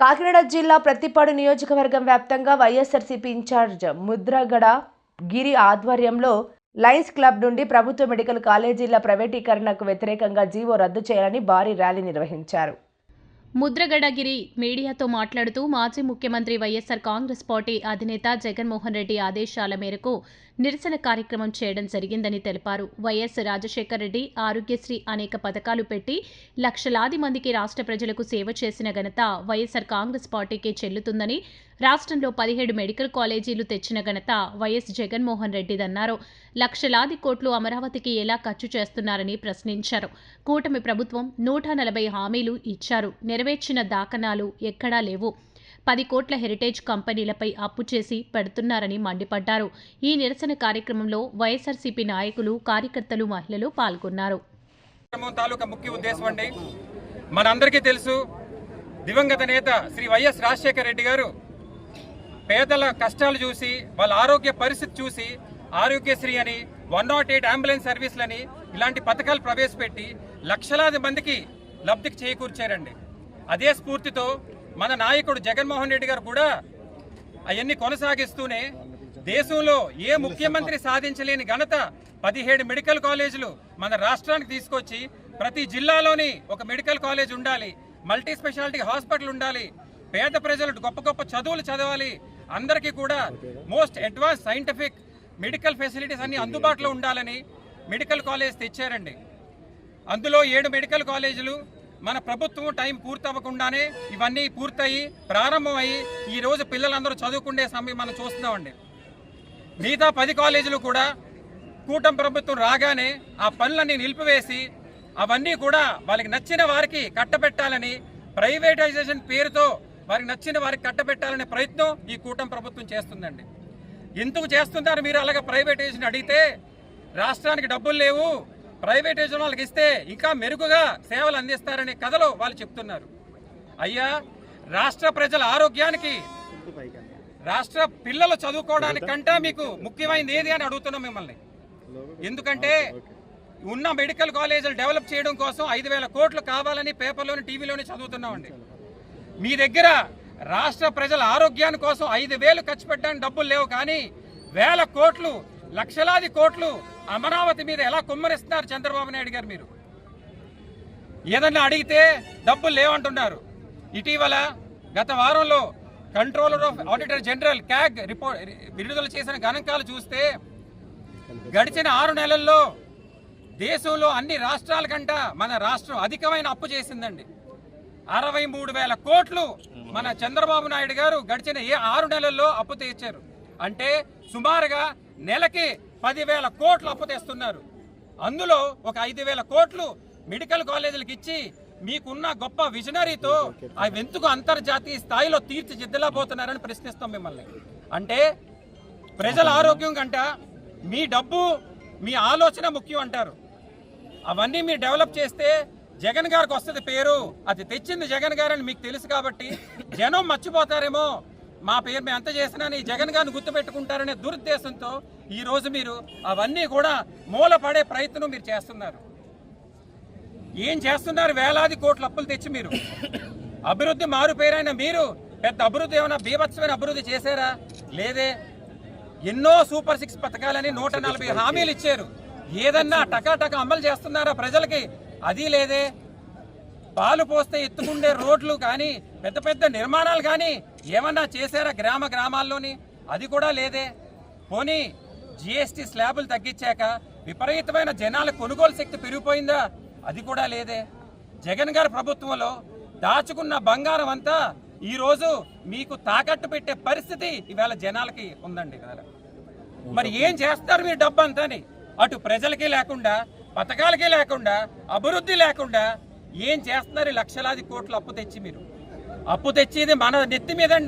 కాకినాడ జిల్లా ప్రతిపాడు నియోజకవర్గం వ్యాప్తంగా వైఎస్ఆర్సీపీ ఇన్ఛార్జ్ ముద్రగడ గిరి ఆధ్వర్యంలో లయన్స్ క్లబ్ నుండి ప్రభుత్వ మెడికల్ కాలేజీల ప్రైవేటీకరణకు వ్యతిరేకంగా జీవో రద్దు చేయాలని భారీ ర్యాలీ నిర్వహించారు. ముద్రగడగిరి మీడియాతో మాట్లాడుతూ మాజీ ముఖ్యమంత్రి వైఎస్సార్ కాంగ్రెస్ పార్టీ అధినేత జగన్మోహన్ రెడ్డి ఆదేశాల మేరకు నిరసన కార్యక్రమం చేయడం జరిగిందని తెలిపారు. వైఎస్ రాజశేఖర్ రెడ్డి ఆరోగ్యశ్రీ అనేక పథకాలు పెట్టి లక్షలాది మందికి రాష్ట్ర ప్రజలకు సేవ చేసిన ఘనత వైఎస్సార్ కాంగ్రెస్ పార్టీకే చెల్లుతుందని రాష్ట్రంలో పదిహేడు మెడికల్ కాలేజీలు తెచ్చిన ఘనత వైఎస్ జగన్మోహన్ రెడ్డిదన్నారు. లక్షలాది కోట్లు అమరావతికి ఎలా ఖర్చు చేస్తున్నారని ప్రశ్నించారు. కూటమి ప్రభుత్వం నూట నలభై హామీలు ఇచ్చారు. నెరవేర్చిన దాఖనాలు ఎక్కడా లేవు. పది కోట్ల హెరిటేజ్ కంపెనీలపై అప్పు చేసి పెడుతున్నారని మండిపడ్డారు. ఈ నిరసన కార్యక్రమంలో వైఎస్ఆర్సీపీ నాయకులు కార్యకర్తలు మహిళలు పాల్గొన్నారు. తాలూకా ముఖ్య ఉద్దేశం అండి. మనందరికీ తెలుసు దివంగత నేత శ్రీ వైఎస్ రాజశేఖర రెడ్డి గారు పేదల కష్టాలు చూసి వాళ్ళ ఆరోగ్య పరిస్థితి చూసి ఆరోగ్యశ్రీ అని వన్ నాట్ ఎయిట్ అంబులెన్స్ సర్వీసులని ఇలాంటి పథకాలు ప్రవేశపెట్టి లక్షలాది మందికి లబ్ధికి చేకూర్చారండి. అదే స్ఫూర్తితో మన నాయకుడు జగన్మోహన్ రెడ్డి గారు కూడా అవన్నీ కొనసాగిస్తూనే దేశంలో ఏ ముఖ్యమంత్రి సాధించలేని ఘనత పదిహేడు మెడికల్ కాలేజీలు మన రాష్ట్రానికి తీసుకొచ్చి ప్రతి జిల్లాలోని ఒక మెడికల్ కాలేజ్ ఉండాలి మల్టీ స్పెషాలిటీ హాస్పిటల్ ఉండాలి పేద ప్రజలు గొప్ప గొప్ప చదువులు చదవాలి అందరికీ కూడా most advance scientific medical facilities అన్ని అందుబాటులో ఉండాలని మెడికల్ కాలేజ్ తెచ్చారండి. అందులో ఏడు మెడికల్ కాలేజీలు మన ప్రభుత్వం టైం పూర్తవ్వకుండానే ఇవన్నీ పూర్తయి ప్రారంభమయ్యి ఈరోజు పిల్లలందరూ చదువుకునే సమయం మనం చూస్తున్నామండి. మిగతా పది కాలేజీలు కూడా కూటమి ప్రభుత్వం రాగానే ఆ పనులన్నీ నిలిపివేసి అవన్నీ కూడా వాళ్ళకి నచ్చిన వారికి కట్టబెట్టాలని ప్రైవేటైజేషన్ పేరుతో వారికి నచ్చిన వారికి కట్టబెట్టాలనే ప్రయత్నం ఈ కూటమి ప్రభుత్వం చేస్తుందండి. ఎందుకు చేస్తున్నారు మీరు అలాగే ప్రైవేటైజేషన్ అడిగితే రాష్ట్రానికి డబ్బులు లేవు ప్రైవేటైజేషన్ వాళ్ళకి ఇస్తే ఇంకా మెరుగుగా సేవలు అందిస్తారనే కథలో వాళ్ళు చెప్తున్నారు. అయ్యా రాష్ట్ర ప్రజల ఆరోగ్యానికి రాష్ట్ర పిల్లలు చదువుకోవడానికంటే మీకు ముఖ్యమైనది ఏది అని అడుగుతున్నాం మిమ్మల్ని. ఎందుకంటే ఉన్న మెడికల్ కాలేజీలు డెవలప్ చేయడం కోసం ఐదు వేల కోట్లు కావాలని పేపర్లోని టీవీలోని చదువుతున్నామండి. మీ దగ్గర రాష్ట్ర ప్రజల ఆరోగ్యాన్ని కోసం ఐదు వేలు ఖర్చు పెట్టడానికి డబ్బులు లేవు కానీ వేల కోట్లు లక్షలాది కోట్లు అమరావతి మీద ఎలా కుమ్మరిస్తున్నారు చంద్రబాబు నాయుడు గారు మీరు? ఏదన్నా అడిగితే డబ్బులు లేవంటున్నారు. ఇటీవల గత వారంలో controller of auditor general CAG report విడుదల చేసిన గణాంకాలు చూస్తే గడిచిన ఆరు నెలల్లో దేశంలో అన్ని రాష్ట్రాల కంట మన రాష్ట్రం అధికమైన అప్పు చేసిందండి. అరవై మూడు వేల కోట్లు మన చంద్రబాబు నాయుడు గారు గడిచిన ఏ ఆరు నెలల్లో అప్పు తెచ్చారు అంటే సుమారుగా నెలకి పదివేల కోట్లు అప్పు తెస్తున్నారు. అందులో ఒక ఐదు వేల కోట్లు మెడికల్ కాలేజీలకు ఇచ్చి మీకున్న గొప్ప విజనరీతో అవి ఎందుకు అంతర్జాతీయ స్థాయిలో తీర్చిదిద్దలేకపోతున్నారని ప్రశ్నిస్తాం మిమ్మల్ని. అంటే ప్రజల ఆరోగ్యం కంట మీ డబ్బు మీ ఆలోచన ముఖ్యం అంటారు. అవన్నీ మీరు డెవలప్ చేస్తే జగన్ గారికి వస్తుంది పేరు. అది తెచ్చింది జగన్ గారు అని మీకు తెలుసు కాబట్టి జనం మర్చిపోతారేమో మా పేరు మేము ఎంత చేసినా నీ జగన్ గారిని గుర్తుపెట్టుకుంటారనే దురుద్దేశంతో ఈరోజు మీరు అవన్నీ కూడా మూలపడే ప్రయత్నం మీరు చేస్తున్నారు. ఏం చేస్తున్నారు? వేలాది కోట్ల అప్పులు తెచ్చి మీరు. అభివృద్ధి మారు పేరైన మీరు పెద్ద అభివృద్ధి ఏమైనా బీభత్సమైన అభివృద్ధి చేశారా? లేదే. ఎన్నో సూపర్ సిక్స్ పథకాలని నూట నలభై హామీలు ఇచ్చారు. ఏదన్నా టకాటక అమలు చేస్తున్నారా ప్రజలకి? అది లేదే. పాలు పోస్తే ఎత్తుకుండే రోడ్లు కానీ పెద్ద పెద్ద నిర్మాణాలు కానీ ఏమన్నా చేశారా గ్రామ గ్రామాల్లోని? అది కూడా లేదే. పోనీ జిఎస్టీ స్లాబులు తగ్గించాక విపరీతమైన జనాల కొనుగోలు శక్తి పెరిగిపోయిందా? అది కూడా లేదే. జగన్ గారి ప్రభుత్వంలో దాచుకున్న బంగారం అంతా ఈరోజు మీకు తాకట్టు పెట్టే పరిస్థితి ఇవాళ జనాలకి ఉందండి మరి ఏం చేస్తారు మీ డబ్బు అంతని అటు ప్రజలకి లేకుండా పథకాలకి లేకుండా అభివృద్ధి లేకుండా ఏం చేస్తున్నారు లక్షలాది కోట్లు అప్పు తెచ్చి మీరు? అప్పు తెచ్చేది మన నెత్తి మీదండి.